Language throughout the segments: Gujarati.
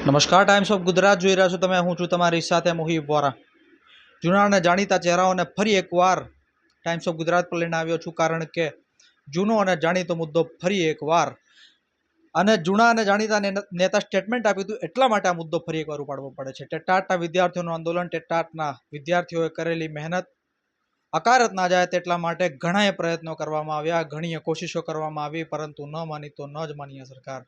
નમસ્કાર ટાઈમ્સ ઓફ ગુજરાત જોઈ રહ્યા છો તમે. હું છું તમારી સાથે મોહિબ વોરા. જૂના જાણીતા ચહેરાઓને ફરી એકવાર ટાઈમ્સ ઓફ ગુજરાત પર લઈને આવ્યો છું કારણ કે જૂનો અને જાણીતો મુદ્દો ફરી એકવાર. અને જૂના અને જાણીતા નેતા સ્ટેટમેન્ટ આપ્યું હતું, એટલા માટે આ મુદ્દો ફરી એકવાર ઉપાડવો પડે છે. ટેટાટના વિદ્યાર્થીઓનું આંદોલન, ટેટાટના વિદ્યાર્થીઓએ કરેલી મહેનત અકારત ના જાય તેટલા માટે ઘણાએ પ્રયત્નો કરવામાં આવ્યા, ઘણીએ કોશિશો કરવામાં આવી, પરંતુ ન માની તો ન જ માનીએ સરકાર.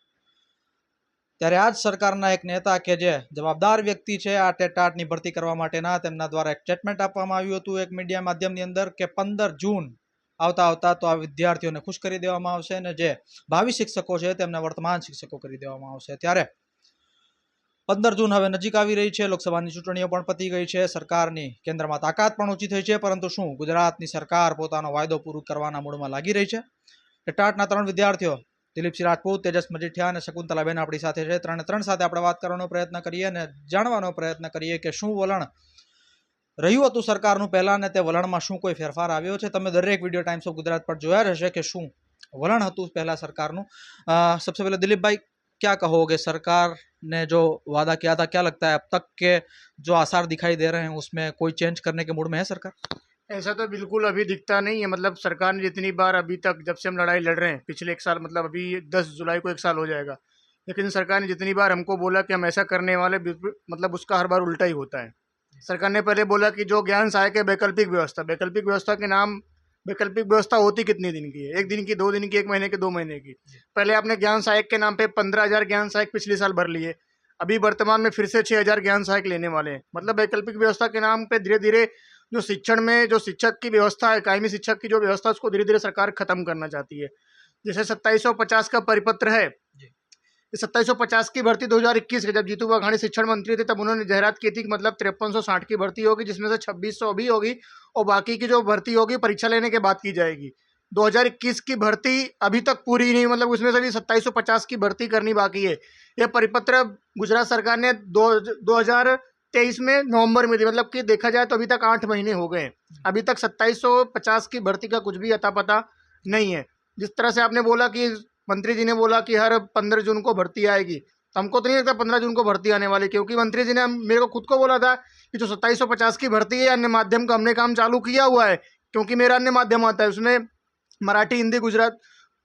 ત્યારે આ જ સરકારના એક નેતા કે જે જવાબદાર વ્યક્તિ છે, આ ટેટાટની ભરતી કરવા માટેના તેમના દ્વારા એક સ્ટેટમેન્ટ આપવામાં આવ્યું હતું એક મીડિયા માધ્યમની અંદર કે પંદર જૂન આવતા આવતા તો આ વિદ્યાર્થીઓને ખુશ કરી દેવામાં આવશે અને જે ભાવિ શિક્ષકો છે તેમને વર્તમાન શિક્ષકો કરી દેવામાં આવશે. ત્યારે પંદર જૂન હવે નજીક આવી રહી છે, લોકસભાની ચૂંટણીઓ પણ પતી ગઈ છે, સરકારની કેન્દ્રમાં તાકાત પણ ઊંચી થઈ છે, પરંતુ શું ગુજરાતની સરકાર પોતાનો વાયદો પૂરો કરવાના મૂડમાં લાગી રહી છે? ટાટના ત્રણ વિદ્યાર્થીઓ દિલીપસિંહ રાજપૂત તેજસ મજીઠિયા અને શકુંતલાબેન આપણી સાથે છે ત્રણે ત્રણ સાથે આપણે વાત કરવાનો પ્રયત્ન કરીએ અને જાણવાનો પ્રયત્ન કરીએ કે શું વલણ રહ્યું હતું સરકારનું પહેલા ને તે વલણમાં શું કોઈ ફેરફાર આવ્યો છે તમે દરેક વિડીયો ટાઈમ્સ ઓફ ગુજરાત પર જોયા રહેશે કે શું વલણ હતું પહેલા સરકારનું અ, सबसे पहले दिलीप भाई क्या कहोगे सरकार ने जो वादा किया था क्या लगता है अब तक के जो आसार दिखाई दे रहे हैं उसमें कोई चेंज करने के मूड में है सरकार ऐसा तो बिल्कुल अभी दिखता नहीं है। मतलब सरकार ने जितनी बार अभी तक जब से हम लड़ाई लड़ रहे हैं पिछले एक साल मतलब अभी दस जुलाई को एक साल हो जाएगा लेकिन सरकार ने जितनी बार हमको बोला कि हम ऐसा करने वाले मतलब उसका हर बार उल्टा ही होता है। सरकार ने पहले बोला कि जो ज्ञान सहायक है वैकल्पिक व्यवस्था वैकल्पिक व्यवस्था के नाम वैकल्पिक व्यवस्था होती कितने दिन की है? एक दिन की दो दिन की एक महीने की दो महीने की। पहले आपने ज्ञान सहायक के नाम पे पंद्रह हज़ार ज्ञान सहायक पिछले साल भर लिए अभी वर्तमान में फिर से छः हज़ार ज्ञान सहायक लेने वाले हैं। मतलब वैकल्पिक व्यवस्था के नाम पे धीरे धीरे जो शिक्षण में जो शिक्षक की व्यवस्था है कायमी शिक्षक की जो व्यवस्था उसको धीरे धीरे सरकार खत्म करना चाहती है। जैसे सत्ताईस सौ पचास का परिपत्र है। ये सत्ताईस सौ पचास की भर्ती 2021 के जब जीतू वाघाणी शिक्षण मंत्री थे तब उन्होंने जाहरात की थी कि मतलब तिरपन सौ साठ की भर्ती होगी जिसमें से छब्बीस सौ अभी होगी और बाकी की जो भर्ती होगी परीक्षा लेने के बाद की जाएगी। 2021 की भर्ती अभी तक पूरी नहीं मतलब उसमें से भी सत्ताईस सौ पचास की भर्ती करनी बाकी है। यह परिपत्र गुजरात सरकार ने दो दो हज़ार तेईस में नवंबर में दी मतलब कि देखा जाए तो अभी तक आठ महीने हो गए हैं। अभी तक सत्ताईस सौ पचास की भर्ती का कुछ भी अता पता नहीं है। जिस तरह से आपने बोला कि, मंत्री जी ने बोला कि हर पंद्रह जून को भर्ती आएगी तो हमको तो नहीं लगता पंद्रह जून को भर्ती आने वाली, क्योंकि मंत्री जी ने मेरे को खुद को बोला था कि जो सत्ताईस सौ पचास की भर्ती है, अन्य माध्यम का हमने काम चालू किया हुआ है, क्योंकि मेरा अन्य माध्यम आता है, उसमें मराठी, हिंदी, गुजरात,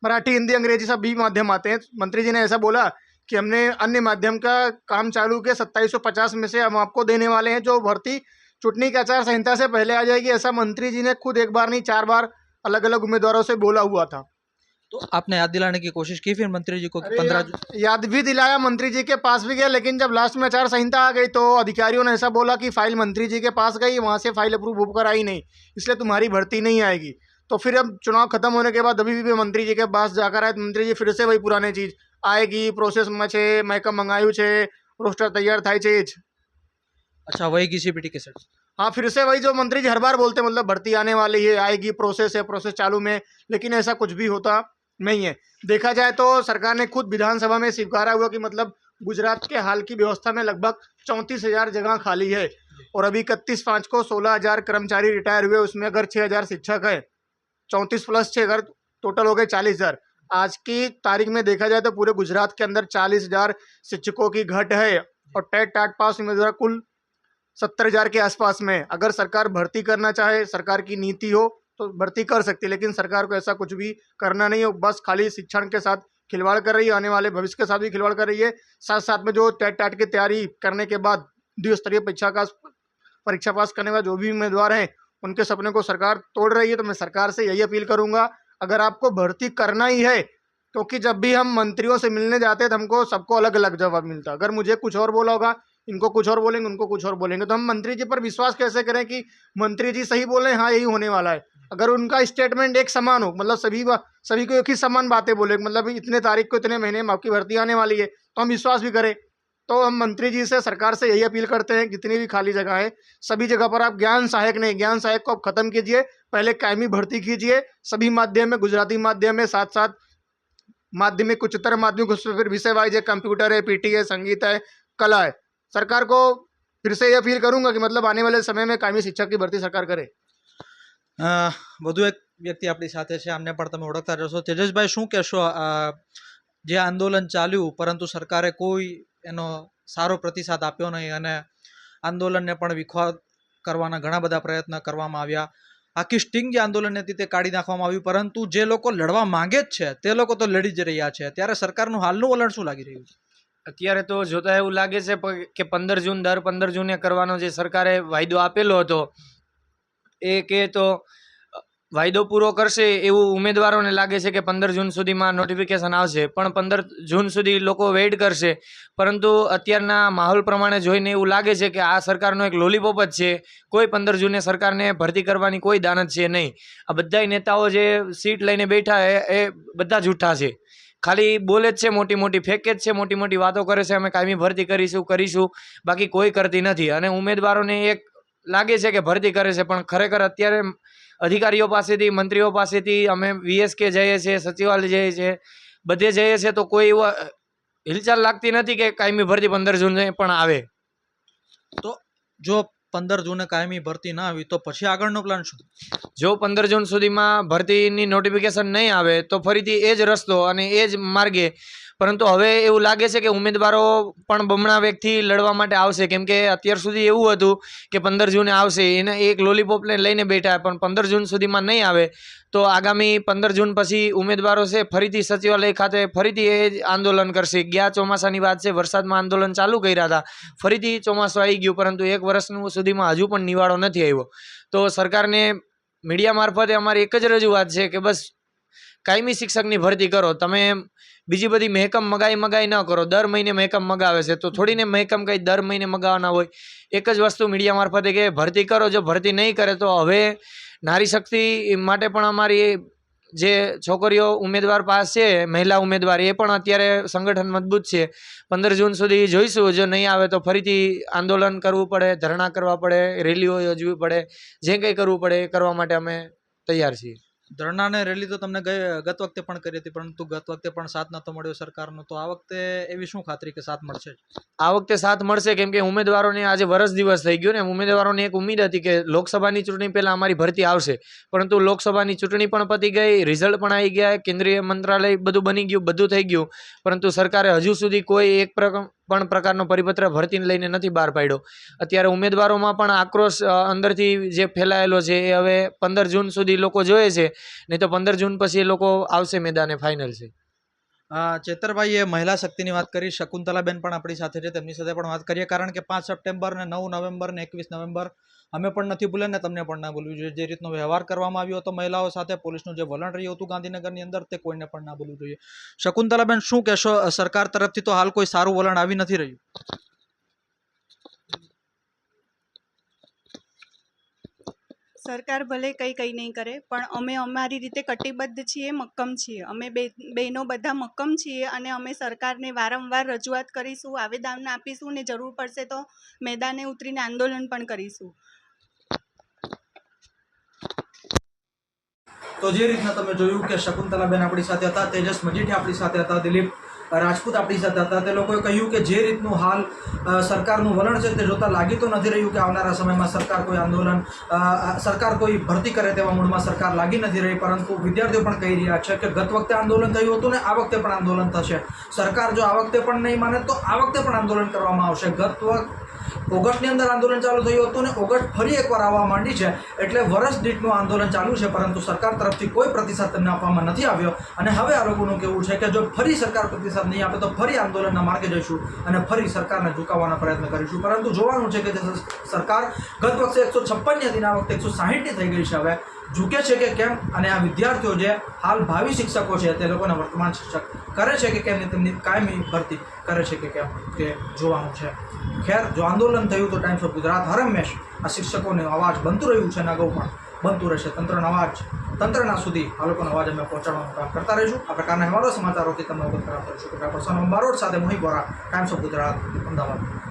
मराठी, हिंदी, अंग्रेज़ी सब भी माध्यम आते हैं। मंत्री जी ने ऐसा बोला कि हमने अन्य माध्यम का काम चालू किया सत्ताईस सौ पचास में से हम आपको देने वाले हैं जो भर्ती चुटनी की आचार संहिता से पहले आ जाएगी। ऐसा मंत्री जी ने खुद एक बार नहीं चार बार अलग अलग उम्मीदवारों से बोला हुआ था। तो आपने याद दिलाने की कोशिश की फिर मंत्री जी को पंद्रह याद, याद भी दिलाया मंत्री जी के पास भी गया लेकिन जब लास्ट में आचार संहिता आ गई तो अधिकारियों ने ऐसा बोला कि फ़ाइल मंत्री जी के पास गई वहाँ से फ़ाइल अप्रूव होकर आई नहीं इसलिए तुम्हारी भर्ती नहीं आएगी। तो फिर अब चुनाव खत्म होने के बाद अभी भी मंत्री जी के पास जाकर आए तो मंत्री जी फिर से वही पुराने चीज़ आएगी પ્રોસેસમાં છે મેકઅપ મંગાવ્યું છે રોસ્ટર તૈયાર થાય છે એ જ अच्छा वही की सीपीटी के सेट हाँ फिर से वही जो मंत्री जी हर बार बोलते हैं मतलब भर्ती आने वाली है आएगी प्रोसेस है प्रोसेस चालू में लेकिन ऐसा कुछ भी होता नहीं है देखा जाए तो सरकार ने खुद विधानसभा में स्वीकारा हुआ कि मतलब गुजरात के हाल की व्यवस्था में लगभग चौंतीस हजार जगह खाली है और अभी इकतीस पाँच को सोलह हजार कर्मचारी रिटायर हुए उसमें अगर छः हजार शिक्षक है चौंतीस प्लस छः अगर टोटल हो गए चालीस हजार आज की तारीख में देखा जाए तो पूरे गुजरात के अंदर चालीस हज़ार शिक्षकों की घट है और टेट टाट पास उम्मीदवार कुल सत्तर हज़ार के आसपास में। अगर सरकार भर्ती करना चाहे, सरकार की नीति हो तो भर्ती कर सकती है, लेकिन सरकार को ऐसा कुछ भी करना नहीं हो। बस खाली शिक्षण के साथ खिलवाड़ कर रही है, आने वाले भविष्य के साथ भी खिलवाड़ कर रही है। साथ साथ में जो टेट टाट की तैयारी करने के बाद द्विस्तरीय परीक्षा का परीक्षा पास करने वाले जो भी उम्मीदवार हैं, उनके सपने को सरकार तोड़ रही है तो मैं सरकार से यही अपील करूँगा अगर आपको भर्ती करना ही है, क्योंकि जब भी हम मंत्रियों से मिलने जाते हैं तो हमको सबको अलग अलग जवाब मिलता है। अगर मुझे कुछ और बोला होगा, इनको कुछ और बोलेंगे, उनको कुछ और बोलेंगे तो हम मंत्री जी पर विश्वास कैसे करें कि मंत्री जी सही बोल? हाँ यही होने वाला है। अगर उनका स्टेटमेंट एक समान हो मतलब सभी सभी को एक ही समान बातें बोले मतलब इतने तारीख को इतने महीने में आपकी भर्ती आने वाली है तो हम विश्वास भी करें। तो हम मंत्री जी से सरकार से यही अपील करते हैं जितनी भी खाली जगह है सभी जगह पर आप ज्ञान सहायक नहीं ज्ञान सहायक को आप खत्म कीजिए पहले कायमी भर्ती कीजिए सभी माध्यम में गुजराती माध्यम में साथ साथ माध्यमिक उच्चतर माध्यमिक उसमें फिर विषय वाइज है कंप्यूटर है पीटी है संगीत है कला है सरकार को फिर से ये अपील करूंगा कि मतलब आने वाले समय में कायमी शिक्षक की भर्ती सरकार करे અ, વધુ એક વ્યક્તિ આપણી સાથે છે આમને પણ તમે ઓળખતા જશો તેજસભાઈ શું કહેશો આ જે આંદોલન ચાલ્યું પરંતુ સરકારે કોઈ એનો સારો પ્રતિસાદ આપ્યો નહીં અને આંદોલનને પણ વિખવા કરવાના ઘણા બધા પ્રયત્ન કરવામાં આવ્યા. આખી સ્ટિંગ જે આંદોલન હતી તે કાઢી નાખવામાં આવ્યું, પરંતુ જે લોકો લડવા માંગે જ છે, તે લોકો તો લડી જ રહ્યા છે. ત્યારે સરકારનું હાલનું વલણ શું લાગી રહ્યું છે? અત્યારે તો જોતા એવું લાગે છે કે પંદર જૂન, દર પંદર જૂને કરવાનો જે સરકારે વાયદો આપેલો હતો, એ કે તો વાયદો પૂરો કરશે એવું ઉમેદવારોને લાગે છે કે પંદર જૂન સુધીમાં નોટિફિકેશન આવશે. પણ પંદર જૂન સુધી લોકો વેઇટ કરશે. પરંતુ અત્યારના માહોલ પ્રમાણે જોઈને એવું લાગે છે કે આ સરકારનો એક લોલીપોપ જ છે. કોઈ પંદર જૂને સરકારને ભરતી કરવાની કોઈ દાનત છે નહીં. આ બધાય નેતાઓ જે સીટ લઈને બેઠા એ એ બધા જૂઠા છે. ખાલી બોલે જ છે, મોટી મોટી ફેંકે જ છે, મોટી મોટી વાતો કરે છે, અમે કાયમી ભરતી કરીશું કરીશું. બાકી કોઈ કરતી નથી. અને ઉમેદવારોને એક લાગે છે કે ભરતી કરે છે, પણ ખરેખર અત્યારે અધિકારીઓ પાસેથી મંત્રીઓ પાસેથી અમે વીએસકે જઈએ છીએ સચિવાલય જઈએ છીએ બધે જઈએ છીએ તો કોઈ એવા હિલચાલ લાગતી નથી કે કાયમી ભરતી પંદર જૂને પણ આવે? તો જો પંદર જૂને કાયમી ભરતી ના આવી તો પછી આગળનો પ્લાન શું? જો પંદર જૂન સુધીમાં ભરતીની નોટિફિકેશન નહીં આવે તો ફરીથી એ જ રસ્તો અને એ જ માર્ગે પરંતુ હવે એવું લાગે છે કે ઉમેદવારો પણ બમણા વેગથી લડવા માટે આવશે. કેમ કે અત્યાર સુધી એવું હતું કે પંદર જૂને આવશે. એને એક લોલીપોપને લઈને બેઠા પણ પંદર જૂન સુધીમાં નહીં આવે. તો આગામી પંદર જૂન પછી ઉમેદવારો છે ફરીથી સચિવાલય ખાતે ફરીથી એ જ આંદોલન કરશે. ગયા ચોમાસાની વાત છે, વરસાદમાં આંદોલન ચાલુ કર્યા હતા. ફરીથી ચોમાસું આવી ગયું, પરંતુ એક વર્ષનું સુધીમાં હજુ પણ નિવાડો નથી આવ્યો. તો સરકારને મીડિયા મારફતે અમારી એક જ રજૂઆત છે કે બસ કાયમી શિક્ષકની ભરતી કરો. તમે બીજી બધી મહેકમ મગાઈ મગાઈ ન કરો. દર મહિને મહેકમ મગાવે છે. તો થોડીને મહેકમ કંઈ દર મહિને મગાવવાના હોય. એક જ વસ્તુ મીડિયા મારફતે કે ભરતી કરો. જો ભરતી નહીં કરે તો હવે નારી શક્તિ માટે પણ અમારી જે છોકરીઓ ઉમેદવાર પાસ છે, મહિલા ઉમેદવાર, એ પણ અત્યારે સંગઠન મજબૂત છે. પંદર જૂન સુધી જોઈશું. જો નહીં આવે તો ફરીથી આંદોલન કરવું પડે, ધરણા કરવા પડે, રેલીઓ યોજવી પડે. જે કંઈ કરવું પડે એ કરવા માટે અમે તૈયાર છીએ. ધરણા અને રેલી તો તમને ગત વખતે પણ કરી હતી, પરંતુ ગત વખતે પણ સાથ નતો મળ્યો સરકારનો. તો આ વખતે એવી શું ખાતરી કે સાથ મળશે? આ વખતે સાથ મળશે કેમ કે ઉમેદવારોને આજે વરસ દિવસ થઈ ગયો ને ઉમેદવારોને એક ઉમેદ હતી કે લોકસભાની ચૂંટણી પહેલાં અમારી ભરતી આવશે. પરંતુ લોકસભાની ચૂંટણી પણ પતી ગઈ રિઝલ્ટ પણ આવી ગયા, કેન્દ્રીય મંત્રાલય બધું બની ગયું, બધું થઈ ગયું. પરંતુ સરકારે હજુ સુધી કોઈ એક પ્રક- પણ પ્રકારનો પરિપત્ર ભરતીને લઈને નથી બહાર પાડ્યો. અત્યારે ઉમેદવારોમાં પણ આક્રોશ અંદરથી જે ફેલાયેલો છે એ હવે પંદર જૂન સુધી લોકો જોઈએ છે. નહીં તો પંદર જૂન પછી એ લોકો આવશે મેદાને ફાઇનલ છે. ચેતરભાઈએ મહિલા શક્તિની વાત કરી, શકુંતલાબેન પણ આપણી સાથે છે, તેમની સાથે પણ વાત કરીએ. કારણ કે પાંચ સપ્ટેમ્બર ને નવ નવેમ્બર ને એકવીસ નવેમ્બર અમે પણ નથી ભૂલ્યા ને તમને પણ ના ભૂલવું જોઈએ. જે રીતનો વ્યવહાર કરવામાં આવ્યો હતો મહિલાઓ સાથે, પોલીસનું જે વલણ રહ્યું હતું ગાંધીનગરની અંદર, તે કોઈને પણ ના ભૂલવું જોઈએ. શકુંતલાબેન, શું કહેશો? સરકાર તરફથી તો હાલ કોઈ સારું વલણ આવી નથી રહ્યું. સરકાર ભલે કંઈ કંઈ નહીં કરે, પણ અમે અમારી રીતે કટિબદ્ધ છીએ, મક્કમ છીએ. અમે બે બહેનો બધા મક્કમ છીએ અને અમે સરકારને વારંવાર રજૂઆત કરીશું આવેદન આપીશું ને જરૂર પડશે તો મેદાને ઉતરીને આંદોલન પણ કરીશું. તો જે રીતના તમે જોયું કે શકુંતલાબેન આપણી સાથે હતા, તેજસ મજીઠી આપણી સાથે હતા, દિલીપ રાજપૂત આપણી સાથે હતા. તે લોકોએ કહ્યું કે જે રીતનું હાલ સરકારનું વલણ છે તે જોતાં લાગી તો નથી રહ્યું કે આવનારા સમયમાં સરકાર કોઈ આંદોલન સરકાર કોઈ ભરતી કરે તેવા મૂળમાં સરકાર લાગી નથી રહી, પરંતુ વિદ્યાર્થીઓ પણ કહી રહ્યા છે કે ગત વખતે આંદોલન થયું હતું ને આ વખતે પણ આંદોલન થશે. સરકાર જો આ વખતે પણ નહીં માને તો આ વખતે પણ આંદોલન કરવામાં આવશે. ગત વખત ઓગસ્ટની અંદર આંદોલન ચાલુ થયું હતું ને ઓગસ્ટ ફરી એકવાર આવવા માંડી છે. એટલે વર્ષ દીઠનું આંદોલન ચાલુ છે, પરંતુ સરકાર તરફથી કોઈ પ્રતિસાદ તેમને આપવામાં નથી આવ્યો. અને હવે આ લોકોનું કહેવું છે કે જો ફરી સરકાર પ્રતિસાદ નહીં આપે તો ફરી આંદોલનના માર્ગે જઈશું અને ફરી સરકારને ઝુકાવવાના પ્રયત્ન કરીશું. પરંતુ જોવાનું છે કે સરકાર ગત વખતે એકસો છપ્પનની હતી આ વખતે એકસો સાહીઠની થઈ ગઈ છે હવે. ઝૂકે છે કે કેમ? અને આ વિદ્યાર્થીઓ જે હાલ ભાવિ શિક્ષકો છે, તે લોકોને વર્તમાન શિક્ષક કરે છે કે કેમ? તેમની કાયમી ભરતી કરે છે કે કેમ? તે જોવાનું છે. ખેર, જો આંદોલન થયું તો ટાઈમ્સ ઓફ ગુજરાત હર હંમેશ આ શિક્ષકોનો અવાજ બનતું રહ્યું છે અને અગાઉ પણ બનતું રહેશે. તંત્રનો અવાજ, તંત્રના સુધી આ લોકોનો અવાજ અમે પહોંચાડવાનું કામ કરતા રહીશું. આ પ્રકારના સમાચારોથી તમને અવગત કરાવતા રહીશું. કે પ્રસન્ન બારોટ સાથે મોહી બોરા ટાઈમ્સ ઓફ ગુજરાત અમદાવાદ.